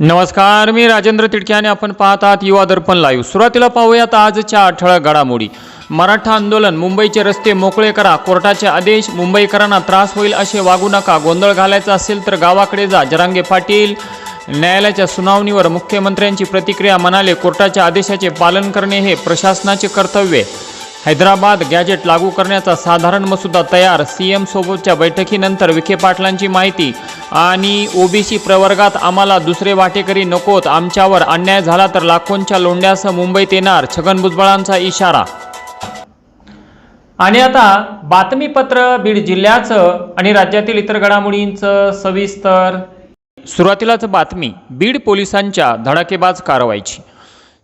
नमस्कार मी राजेंद्र तिडके आणि आपण पाहत आहात युवा दर्पण लाईव्ह सुरुवातीला पाहूयात आजच्या ठळक घडामोडी. मराठा आंदोलन मुंबईचे रस्ते मोकळे करा कोर्टाचे आदेश मुंबईकरांना त्रास होईल असे वागू नका गोंधळ घालायचा असेल तर गावाकडे जा जरांगे पाटील. न्यायालयाच्या सुनावणीवर मुख्यमंत्र्यांची प्रतिक्रिया म्हणाले कोर्टाच्या आदेशाचे पालन करणे हे प्रशासनाचे कर्तव्य हैदराबाद गॅजेट लागू करण्याचा साधारण मसुदा तयार. सीएम सोबतच्या बैठकीनंतर विखे पाटलांची माहिती. आणि ओबीसी प्रवर्गात आम्हाला दुसरे वाटेकरी नकोत. आमच्यावर अन्याय झाला तर लाखोंच्या लोंड्यासह मुंबईत येणार छगन भुजबळांचा इशारा. आणि आता बातमीपत्र बीड जिल्ह्याचं आणि राज्यातील इतर घडामोडींचं सविस्तर. सुरुवातीलाच बातमी. बीड पोलिसांच्या धडाकेबाज कारवाईची.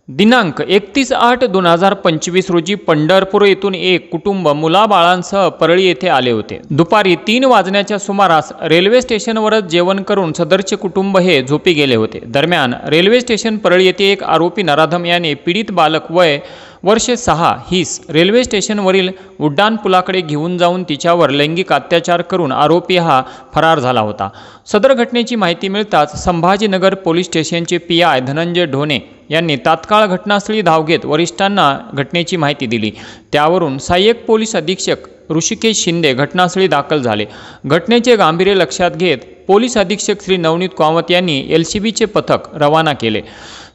दिनांक एकतीस आठ दोन हजार पंचवीस रोजी पंढरपूर येथून एक कुटुंब मुलाबाळांसह परळी येथे आले होते. दुपारी तीन वाजण्याच्या सुमारास रेल्वे स्टेशनवरच जेवण करून सदरचे कुटुंब हे झोपी गेले होते. दरम्यान रेल्वे स्टेशन परळी येथे एक आरोपी नराधम याने पीडित बालक वय वर्षे सहा हीस रेल्वे स्टेशनवरील उड्डाणपुलाकडे घेऊन जाऊन तिच्यावर लैंगिक अत्याचार करून आरोपी हा फरार झाला होता. सदर घटनेची माहिती मिळताच संभाजीनगर पोलीस स्टेशनचे पी आय धनंजय ढोणे यांनी तात्काळ घटनास्थळी धाव घेत वरिष्ठांना घटनेची माहिती दिली. त्यावरून सहाय्यक पोलीस अधीक्षक ऋषिकेश शिंदे घटनास्थळी दाखल झाले. घटनेचे गांभीर्य लक्षात घेत पोलीस अधीक्षक श्री नवनीत कामत यांनी एल सी बीचे पथक रवाना केले.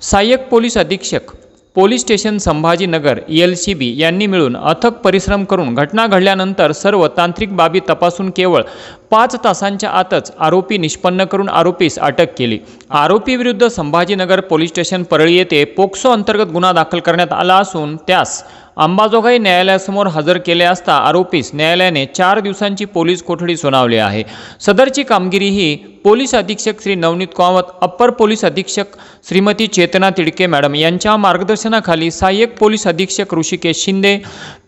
सहाय्यक पोलीस अधीक्षक police station Sambhajinagar L C B यांनी मिळून अथक परिश्रम करून घटना घडल्यानंतर सर्व तांत्रिक बाबी तपासून केवळ पाच तासांच्या आतच आरोपी निष्पन्न करून आरोपीस अटक केली. आरोपीविरुद्ध संभाजीनगर पोलीस स्टेशन परळी येथे पोक्सो अंतर्गत गुन्हा दाखल करण्यात आला असून त्यास अंबाजोगाई न्यायालयासमोर हजर केले असता आरोपीस न्यायालयाने चार दिवसांची पोलीस कोठडी सुनावली आहे. सदरची कामगिरी ही पोलीस अधीक्षक श्री नवनीत कामत अप्पर पोलीस अधीक्षक श्रीमती चेतना तिडके मॅडम यांच्या मार्गदर्शनाखाली सहाय्यक पोलीस अधीक्षक Rishikesh Shinde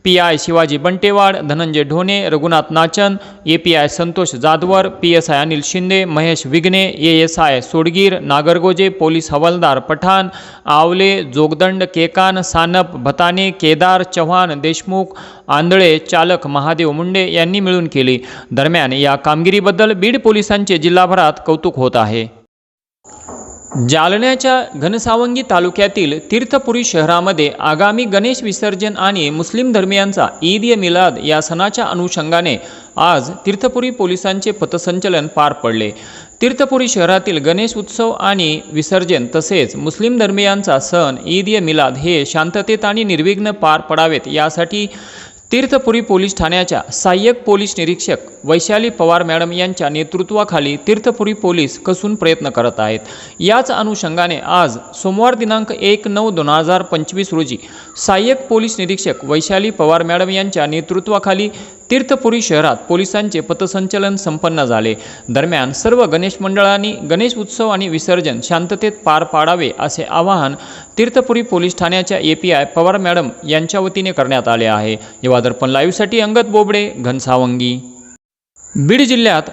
P I Shivaji Bantewad Dhananjay Dhone Raghunath Nachan A P I Santosh Jadhavar P S I Anil Shinde Mahesh Vighne A S I Sodgir Nagargoje police हवालदार पठाण आवले जोगदंड केकान सानप भताने केदार चव्हाण देशमुख आंधळे चालक महादेव मुंडे यांनी मिळून केली. दरम्यान या कामगिरीबद्दल बीड पोलिसांचे जिल्हाभरात कौतुक होत आहे. जालन्याच्या घनसावंगी तालुक्यातील तीर्थपुरी शहरामध्ये आगामी गणेश विसर्जन आणि मुस्लिम धर्मियांचा ईद ए मिलाद या सणाच्या अनुषंगाने आज तीर्थपुरी पोलिसांचे पथसंचलन पार पडले. तीर्थपुरी शहरातील गणेश उत्सव आणि विसर्जन तसेच मुस्लिम धर्मियांचा सण ईद ए मिलाद हे शांततेत आणि निर्विघ्न पार पडावेत यासाठी तीर्थपुरी पोलीस ठाण्याच्या सहाय्यक पोलीस निरीक्षक वैशाली पवार मॅडम यांच्या नेतृत्वाखाली तीर्थपुरी पोलीस कसून प्रयत्न करत आहेत. याच अनुषंगाने आज सोमवार दिनांक एक नऊ दोन हजार पंचवीस रोजी सहाय्यक पोलीस निरीक्षक वैशाली पवार मॅडम यांच्या नेतृत्वाखाली तीर्थपुरी शहरात पोलिसांचे पथसंचलन संपन्न झाले. दरम्यान सर्व गणेश मंडळांनी गणेश उत्सव आणि विसर्जन शांततेत पार पाडावे असे आवाहन तीर्थपुरी पोलीस ठाण्याच्या A P I Pawar madam यांच्या वतीने करण्यात आले आहे. युवा दर्पण लाईव्हसाठी अंगद बोबडे घनसावंगी. बीड जिल्ह्यात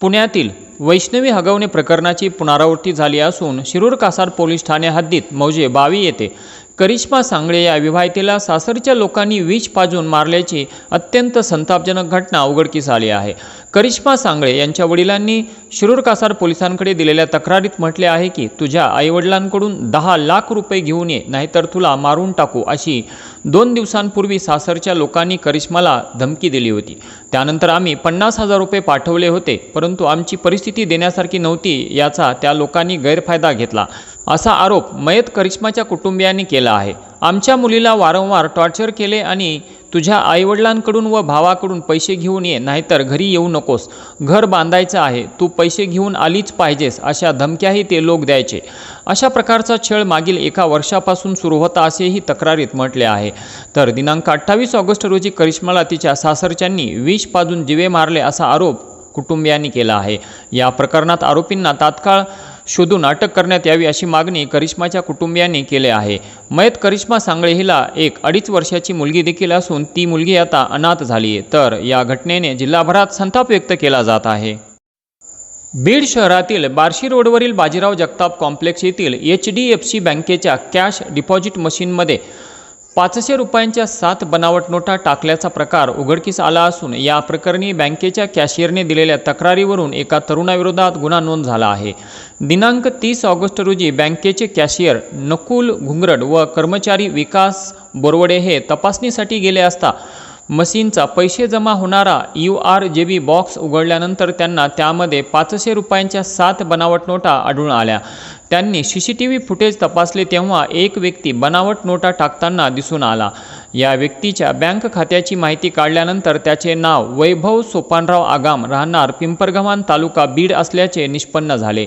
पुण्यातील वैष्णवी हगवणे प्रकरणाची पुनरावृत्ती झाली असून शिरूर कासार पोलीस ठाणे हद्दीत मौजे बावी येथे करिश्मा सांगळे या विवाहितेला सासरच्या लोकांनी विष पाजून मारल्याची अत्यंत संतापजनक घटना उघडकीस आली आहे. करिश्मा सांगळे यांच्या वडिलांनी शिरूर कासार पोलिसांकडे दिलेल्या तक्रारीत म्हटले आहे की तुझ्या आईवडिलांकडून दहा लाख रुपये घेऊन ये नाहीतर तुला मारून टाकू अशी दोन दिवसांपूर्वी सासरच्या लोकांनी करिश्माला धमकी दिली होती. त्यानंतर आम्ही पन्नास हजार रुपये पाठवले होते परंतु आमची परिस्थिती देण्यासारखी नव्हती याचा त्या लोकांनी गैरफायदा घेतला. असा आरोप मयत करिश्माच्या कुटुंबियांनी केला आहे. आमच्या मुलीला वारंवार टॉर्चर केले आणि तुझ्या आईवडिलांकडून व भावाकडून पैसे घेऊन ये नाहीतर घरी येऊ नकोस. घर बांधायचं आहे तू पैसे घेऊन आलीच पाहिजेस अशा धमक्याही ते लोक द्यायचे. अशा प्रकारचा छळ मागील एका वर्षापासून सुरू होता असेही तक्रारीत म्हटले आहे. तर दिनांक अठ्ठावीस ऑगस्ट रोजी करिश्माला तिच्या सासरच्यांनी विष पाजून जिवे मारले असा आरोप कुटुंबियांनी केला आहे. या प्रकरणात आरोपींना तात्काळ शोधून अटक करण्यात यावी अशी मागणी करिश्माच्या कुटुंबियांनी केली आहे. मयत करिश्मा सांगळे हिला एक अडीच वर्षाची मुलगी देखील असून ती मुलगी आता अनाथ झाली आहे. तर या घटनेने जिल्हाभरात संताप व्यक्त केला जात आहे. बीड शहरातील बार्शी रोडवरील बाजीराव जगताप कॉम्प्लेक्स येथील एच डी एफ सी बँकेच्या कॅश डिपॉझिट मशीनमध्ये पाचशे रुपयांच्या सात बनावट नोटा टाकल्याचा प्रकार उघडकीस आला असून या प्रकरणी बँकेच्या कॅशियरने दिलेल्या तक्रारीवरून एका तरुणाविरोधात गुन्हा नोंद झाला आहे. दिनांक तीस ऑगस्ट रोजी बँकेचे कॅशियर नकुल घुंगरड व कर्मचारी विकास बोरवडे हे तपासणीसाठी गेले असता मशीनचा पैसे जमा होणारा you R J B box उघडल्यानंतर त्यांना त्यामध्ये पाचशे रुपयांच्या सात बनावट नोटा आढळून आल्या. त्यांनी C C T V footage तपासले तेव्हा एक व्यक्ती बनावट नोटा टाकताना दिसून आला. या व्यक्तीच्या बँक खात्याची माहिती काढल्यानंतर त्याचे नाव वैभव सोपानराव आगाम राहणार पिंपरगव्हाण तालुका बीड असल्याचे निष्पन्न झाले.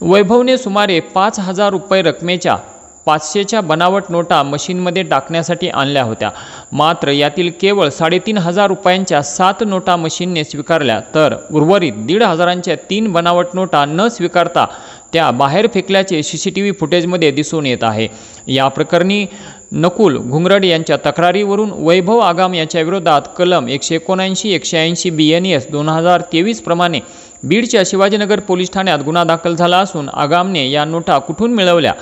वैभवने सुमारे पाच हजार रुपये रकमेच्या पाचशेच्या बनावट नोटा मशीनमध्ये टाकण्यासाठी आणल्या होत्या. मात्र यातील केवळ साडेतीन हजार रुपयांच्या सात नोटा मशीनने स्वीकारल्या. तर उर्वरित दीड हजारांच्या तीन बनावट नोटा न स्वीकारता त्या बाहेर फेकल्याचे सी सी टी व्ही फुटेजमध्ये दिसून येत आहे. या प्रकरणी नकुल घुंगरड यांच्या तक्रारीवरून वैभव आगाम यांच्या विरोधात कलम एकशे एकोणऐंशी एकशे ऐंशी बी एन एस दोन हजार तेवीस प्रमाणे बीडच्या शिवाजीनगर पोलीस ठाण्यात गुन्हा दाखल झाला असून आगामने या नोटा कुठून मिळवल्या?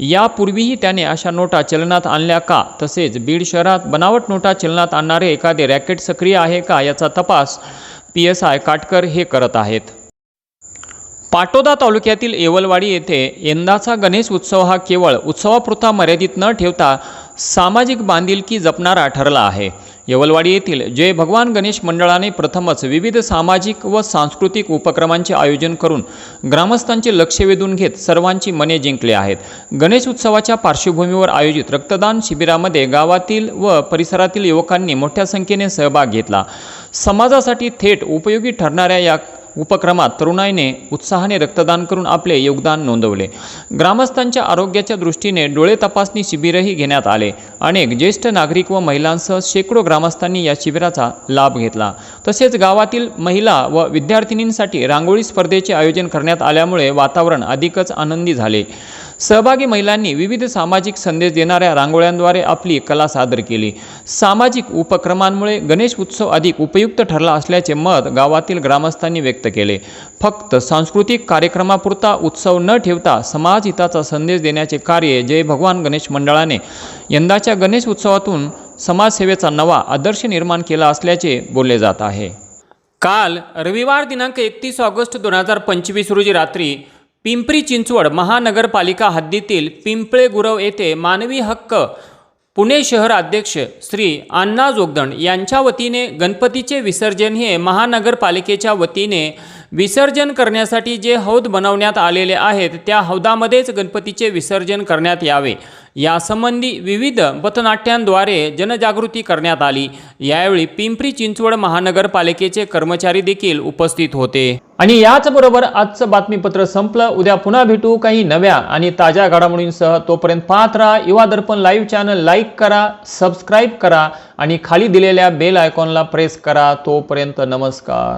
यापूर्वीही त्याने अशा नोटा चलनात आणल्या का? तसेच बीड शहरात बनावट नोटा चलनात आणणारे एखादे रॅकेट सक्रिय आहे का याचा तपास पी एस आय काटकर हे करत आहेत. पाटोदा तालुक्यातील येवलवाडी येथे यंदाचा गणेश उत्सव हा केवळ उत्सवापुरता मर्यादित न ठेवता सामाजिक बांधिलकी जपणारा ठरला आहे. यवलवाडी येथील जय भगवान गणेश मंडळाने प्रथमच विविध सामाजिक व सांस्कृतिक उपक्रमांचे आयोजन करून ग्रामस्थांचे लक्ष वेधून घेत सर्वांची मने जिंकले आहेत. गणेश उत्सवाच्या पार्श्वभूमीवर आयोजित रक्तदान शिबिरामध्ये गावातील व परिसरातील युवकांनी मोठ्या संख्येने सहभाग घेतला. समाजासाठी थेट उपयोगी ठरणाऱ्या या उपक्रमात तरुणाईने उत्साहाने रक्तदान करून आपले योगदान नोंदवले. ग्रामस्थांच्या आरोग्याच्या दृष्टीने डोळे तपासणी शिबिरही घेण्यात आले. अनेक ज्येष्ठ नागरिक व महिलांसह शेकडो ग्रामस्थांनी या शिबिराचा लाभ घेतला. तसेच गावातील महिला व विद्यार्थिनींसाठी रांगोळी स्पर्धेचे आयोजन करण्यात आल्यामुळे वातावरण अधिकच आनंदी झाले. सहभागी महिलांनी विविध सामाजिक संदेश देणाऱ्या रांगोळ्यांद्वारे आपली कला सादर केली. सामाजिक उपक्रमांमुळे गणेश उत्सव अधिक उपयुक्त ठरला असल्याचे मत गावातील ग्रामस्थांनी व्यक्त केले. फक्त सांस्कृतिक कार्यक्रमापुरता उत्सव न ठेवता समाजहिताचा संदेश देण्याचे कार्य जय भगवान गणेश मंडळाने यंदाच्या गणेश उत्सवातून समाजसेवेचा नवा आदर्श निर्माण केला असल्याचे बोलले जात आहे. काल रविवार दिनांक एकतीस ऑगस्ट दोन हजार पंचवीस रोजी रात्री पिंपरी चिंचवड महानगरपालिका हद्दीतील पिंपळे गुरव येथे मानवी हक्क पुणे शहर अध्यक्ष श्री अण्णा जोगदंड यांच्या वतीने गणपतीचे विसर्जन हे महानगरपालिकेच्या वतीने विसर्जन करण्यासाठी जे हौद बनवण्यात आलेले आहेत त्या हौदामध्येच गणपतीचे विसर्जन करण्यात यावे. यासंबंधी विविध पथनाट्यांद्वारे जनजागृती करण्यात आली. यावेळी पिंपरी चिंचवड महानगरपालिकेचे कर्मचारी देखील उपस्थित होते. आणि याचबरोबर आजचं बातमीपत्र संपलं. उद्या पुन्हा भेटू काही नव्या आणि ताज्या घडामोडींसह. तोपर्यंत पाहत राहा. Yuva Darpan live channel like करा सबस्क्राईब करा आणि खाली दिलेल्या बेल आयकॉनला प्रेस करा. तोपर्यंत नमस्कार.